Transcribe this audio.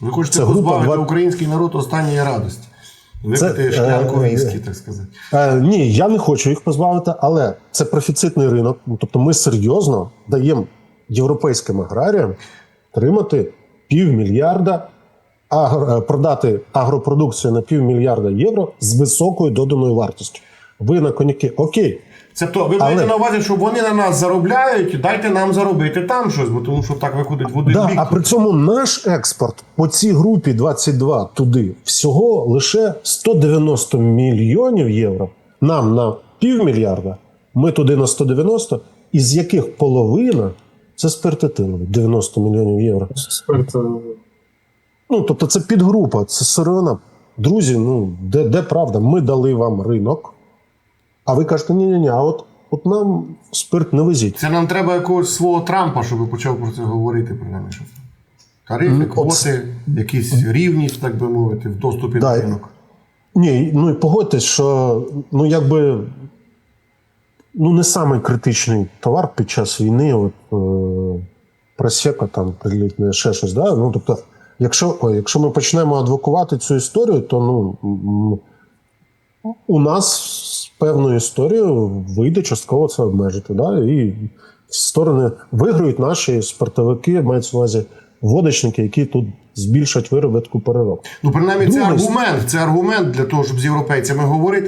Ви хочете Це група позбавити два- український народ останньої радості. Випити е, віскі, так сказати. Е, ні, я не хочу їх позбавити, але це профіцитний ринок. Ну, Тобто ми серйозно даємо європейським аграріям отримати півмільярда, агро, е, продати агропродукцію на півмільярда євро з високою доданою вартістю. Ви на коньяки, окей. Це то, ви Але- маєте на увазі, що вони на нас заробляють, дайте нам заробити там щось, бо тому що так виходить в один Да, бік. а при цьому наш експорт по цій групі 22 туди всього лише 190 мільйонів євро. Нам на півмільярда, ми туди на 190, із яких половина це спиртетилові 90 мільйонів євро. Спирт, Ну тобто це підгрупа, це сировина. Друзі, ну де, де правда? Ми дали вам ринок, а ви кажете, ні, ні, ні, а от, от нам спирт не везіть. Це нам треба якогось свого Трампа, щоб почав про це говорити, принаймні щось. Тарифи, от квоти, якісь рівність, так би мовити, в доступі Да, до ринок. Ні, ну і погодьтесь, що ну якби ну не самий критичний товар під час війни, от е, просека, там прилітне ще щось. Да? Ну тобто, якщо, якщо ми почнемо адвокувати цю історію, то ну у нас з певною історією вийде частково це обмежити. Да? І сторони виграють наші спортовики, мають на увазі водочники, які тут збільшать виробітку переробку. Ну, принаймні, це аргумент. Це аргумент для того, щоб з європейцями говорити.